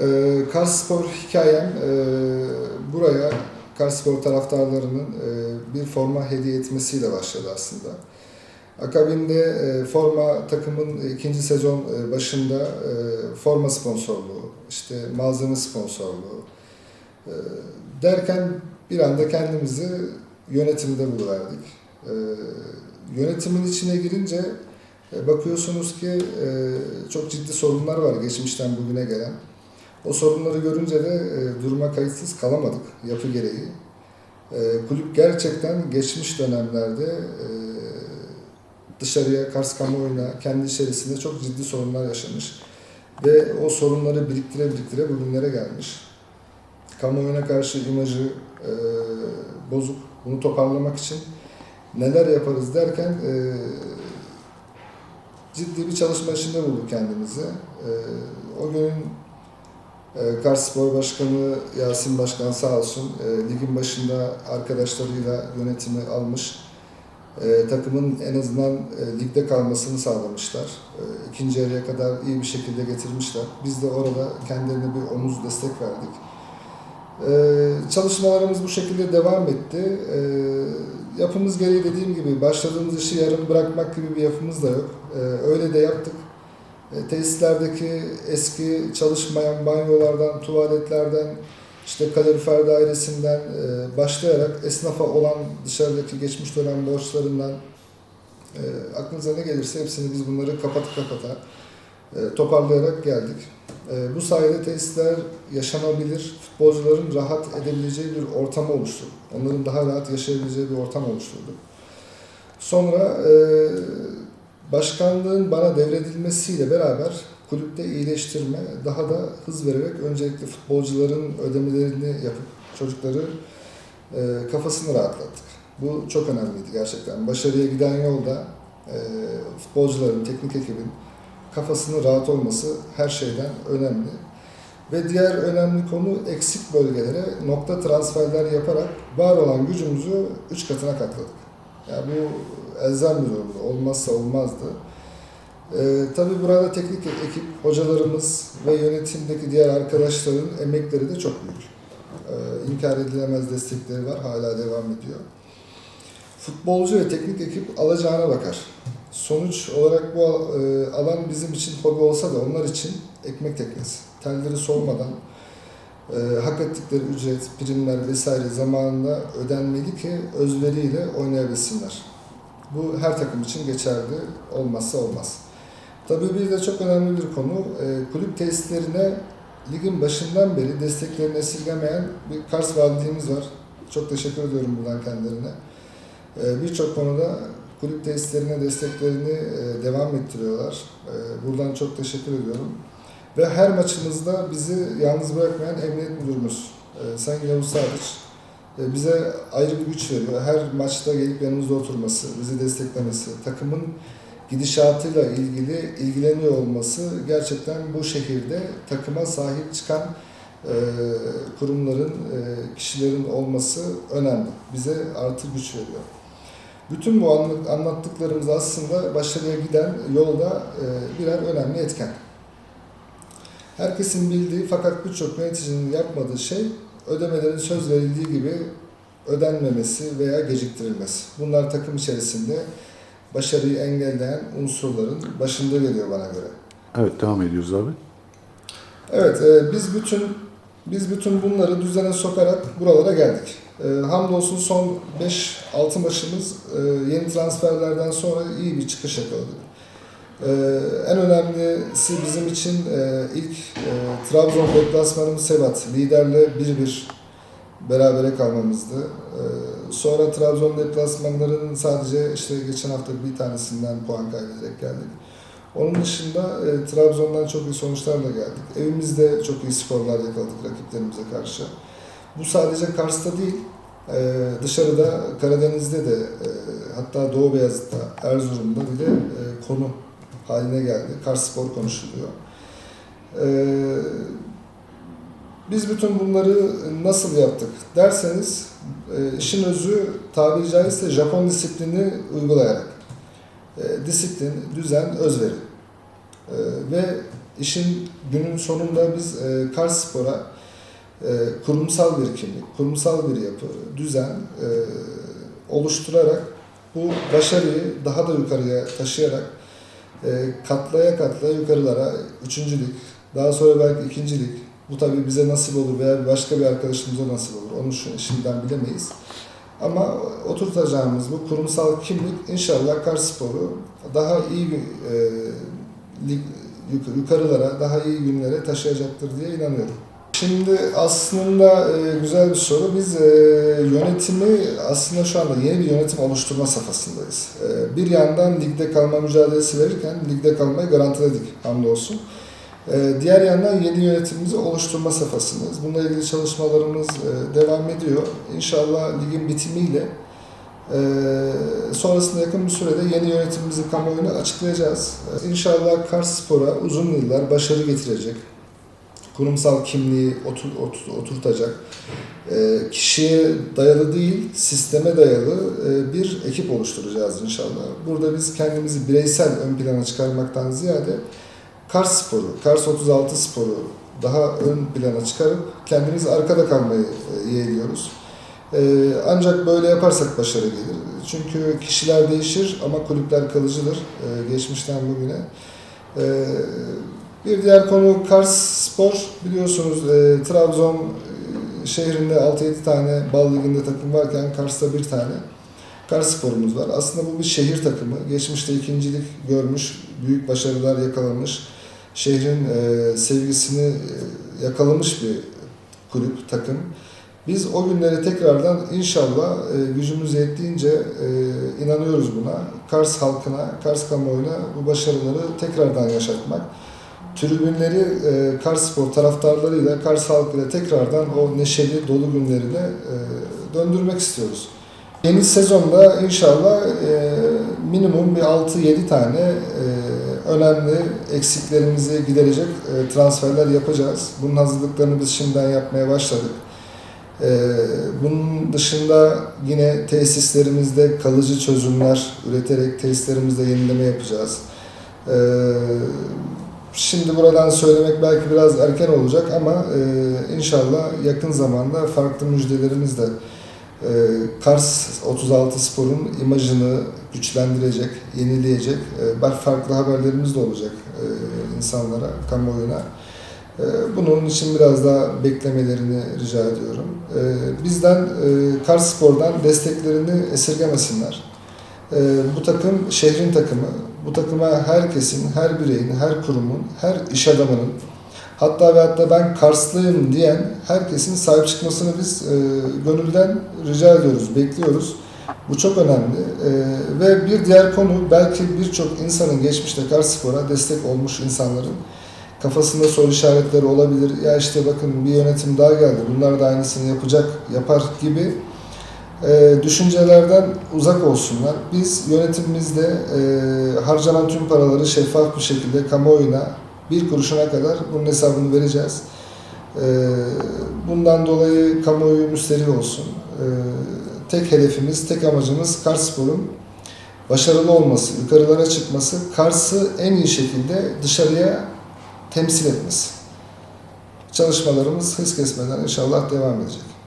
Ee, Karspor hikayem e, buraya Karspor taraftarlarının e, bir forma hediye etmesiyle başladı aslında. Akabinde e, forma takımın ikinci sezon e, başında e, forma sponsorluğu, işte malzeme sponsorluğu e, derken bir anda kendimizi yönetimde buluverdik. E, yönetimin içine girince e, bakıyorsunuz ki e, çok ciddi sorunlar var geçmişten bugüne gelen. O sorunları görünce de e, duruma kayıtsız kalamadık yapı gereği. E, kulüp gerçekten geçmiş dönemlerde e, dışarıya, Kars kamuoyuna, kendi içerisinde çok ciddi sorunlar yaşamış. Ve o sorunları biriktire biriktire bugünlere gelmiş. Kamuoyuna karşı imajı e, bozuk. Bunu toparlamak için neler yaparız derken e, ciddi bir çalışma içinde bulduk kendimizi. E, o günün Kars Spor Başkanı Yasin Başkan sağ olsun e, ligin başında arkadaşlarıyla yönetimi almış. E, takımın en azından e, ligde kalmasını sağlamışlar. İkinci yarıya kadar iyi bir şekilde getirmişler. Biz de orada kendilerine bir omuz destek verdik. Çalışmalarımız bu şekilde devam etti. Yapımız gereği dediğim gibi başladığımız işi yarım bırakmak gibi bir yapımız da yok. Öyle de yaptık. E, tesislerdeki eski çalışmayan banyolardan, tuvaletlerden, işte kalorifer dairesinden e, başlayarak esnafa olan dışarıdaki geçmiş dönem borçlarından e, aklınıza ne gelirse hepsini biz bunları kapata kapata toparlayarak geldik. Bu sayede tesisler yaşanabilir, futbolcuların rahat edebileceği bir ortam oluşturdu. Onların daha rahat yaşayabileceği bir ortam oluşturdu. Sonra başkanlığın bana devredilmesiyle beraber kulüpte iyileştirme, daha da hız vererek öncelikle futbolcuların ödemelerini yapıp çocukları e, kafasını rahatlattık. Bu çok önemliydi gerçekten. Başarıya giden yolda e, futbolcuların, teknik ekibin kafasının rahat olması her şeyden önemli. Ve diğer önemli konu eksik bölgelere nokta transferler yaparak var olan gücümüzü üç katına katladık. Yani bu elzem bir durumdu. Olmazsa olmazdı. Ee, tabii burada teknik ekip, hocalarımız ve yönetimdeki diğer arkadaşların emekleri de çok büyük. Ee, inkar edilemez destekleri var, hala devam ediyor. Futbolcu ve teknik ekip alacağına bakar. Sonuç olarak bu e, alan bizim için hobi olsa da onlar için ekmek teknesi. Telleri sormadan e, hak ettikleri ücret, primler vesaire zamanında ödenmeli ki özveriyle oynayabilsinler. Bu her takım için geçerli, olmazsa olmaz. Tabii bir de çok önemli bir konu, e, kulüp tesislerine ligin başından beri desteklerini esirgemeyen bir Kars Valiliğimiz var. Çok teşekkür ediyorum buradan kendilerine. E, Birçok konuda kulüp tesislerine desteklerini e, devam ettiriyorlar. E, Buradan çok teşekkür ediyorum. Ve her maçımızda bizi yalnız bırakmayan emniyet müdürümüz e, Sayın Yavuz Sadıç bize ayrı bir güç veriyor. Her maçta gelip yanımızda oturması, bizi desteklemesi, takımın gidişatıyla ilgili ilgileniyor olması gerçekten bu şehirde takıma sahip çıkan e, kurumların, e, kişilerin olması önemli. Bize artı güç veriyor. Bütün bu anlat- anlattıklarımız aslında başarıya giden yolda e, birer önemli etken. Herkesin bildiği fakat birçok yöneticinin yapmadığı şey ödemelerin söz verildiği gibi ödenmemesi veya geciktirilmesi. Bunlar takım içerisinde başarıyı engelleyen unsurların başında geliyor bana göre. Evet devam ediyoruz abi. Evet, e, biz bütün biz bütün bunları düzene sokarak buralara geldik. E, hamdolsun son 5-6 maçımız e, yeni transferlerden sonra iyi bir çıkış yakaladık. E, en önemlisi bizim için e, ilk e, Trabzon deplasmanımız Sebat. Liderle 1-1 berabere kalmamızdı. E, sonra Trabzon deplasmanlarının sadece işte geçen hafta bir tanesinden puan kaybederek geldik. Onun dışında e, Trabzon'dan çok iyi sonuçlarla geldik. Evimizde çok iyi skorlar yakaladık rakiplerimize karşı. Bu sadece Kars'ta değil, e, dışarıda Karadeniz'de de e, hatta Doğu Beyazıt'ta, Erzurum'da bile e, konu haline geldi. Kars Spor konuşuluyor. E, biz bütün bunları nasıl yaptık derseniz e, işin özü tabiri caizse Japon disiplini uygulayarak. E, disiplin, düzen, özveri. E, ve İşin günün sonunda biz e, Kars Spor'a e, kurumsal bir kimlik, kurumsal bir yapı, düzen e, oluşturarak bu başarıyı daha da yukarıya taşıyarak e, katlaya katlaya yukarılara üçüncülük, daha sonra belki ikincilik, bu tabii bize nasip olur veya başka bir arkadaşımıza nasip olur. Onu şimdiden bilemeyiz. Ama oturtacağımız bu kurumsal kimlik inşallah Kars daha iyi e, lig, yuk- yukarılara, daha iyi günlere taşıyacaktır diye inanıyorum. Şimdi aslında e, güzel bir soru. Biz e, yönetimi aslında şu anda yeni bir yönetim oluşturma safhasındayız. E, bir yandan ligde kalma mücadelesi verirken ligde kalmayı garantiledik hamdolsun. Diğer yandan yeni yönetimimizi oluşturma safhasındayız. Bununla ilgili çalışmalarımız devam ediyor. İnşallah ligin bitimiyle sonrasında yakın bir sürede yeni yönetimimizi kamuoyuna açıklayacağız. İnşallah Kars Spor'a uzun yıllar başarı getirecek kurumsal kimliği otur, otur- oturtacak, e, kişiye dayalı değil, sisteme dayalı e, bir ekip oluşturacağız inşallah. Burada biz kendimizi bireysel ön plana çıkarmaktan ziyade Kars Sporu, Kars 36 Sporu daha ön plana çıkarıp kendimiz arkada kalmayı e, yeğliyoruz. E, ancak böyle yaparsak başarı gelir. Çünkü kişiler değişir ama kulüpler kalıcıdır e, geçmişten bugüne. E, bir diğer konu Kars Spor. Biliyorsunuz e, Trabzon e, şehrinde 6-7 tane bal liginde takım varken Kars'ta bir tane Kars Spor'umuz var. Aslında bu bir şehir takımı. Geçmişte ikincilik görmüş, büyük başarılar yakalamış, şehrin e, sevgisini e, yakalamış bir kulüp, takım. Biz o günleri tekrardan inşallah e, gücümüz yettiğince e, inanıyoruz buna. Kars halkına, Kars kamuoyuna bu başarıları tekrardan yaşatmak tribünleri e, Kars Spor taraftarlarıyla, Kars halkıyla tekrardan o neşeli, dolu günlerine e, döndürmek istiyoruz. Yeni sezonda inşallah e, minimum bir 6-7 tane e, önemli eksiklerimizi giderecek e, transferler yapacağız. Bunun hazırlıklarını biz şimdiden yapmaya başladık. E, bunun dışında yine tesislerimizde kalıcı çözümler üreterek tesislerimizde yenileme yapacağız. E, Şimdi buradan söylemek belki biraz erken olacak ama e, inşallah yakın zamanda farklı müjdelerimizle e, Kars 36 Spor'un imajını güçlendirecek, yenileyecek e, farklı haberlerimiz de olacak e, insanlara, kamuoyuna. E, bunun için biraz daha beklemelerini rica ediyorum. E, bizden, e, Kars Spor'dan desteklerini esirgemesinler. E, bu takım şehrin takımı. Bu takıma herkesin, her bireyin, her kurumun, her iş adamının hatta ve hatta ben Karslıyım diyen herkesin sahip çıkmasını biz e, gönülden rica ediyoruz, bekliyoruz. Bu çok önemli. E, ve bir diğer konu belki birçok insanın geçmişte Kars Spor'a destek olmuş insanların kafasında soru işaretleri olabilir. Ya işte bakın bir yönetim daha geldi. Bunlar da aynısını yapacak, yapar gibi e, düşüncelerden uzak olsunlar. Biz yönetimimizde e, harcanan tüm paraları şeffaf bir şekilde kamuoyuna bir kuruşuna kadar bunun hesabını vereceğiz. E, bundan dolayı kamuoyu müsterih olsun. E, tek hedefimiz, tek amacımız Karsspor'un başarılı olması, yukarılara çıkması, Kars'ı en iyi şekilde dışarıya temsil etmesi. Çalışmalarımız hız kesmeden inşallah devam edecek.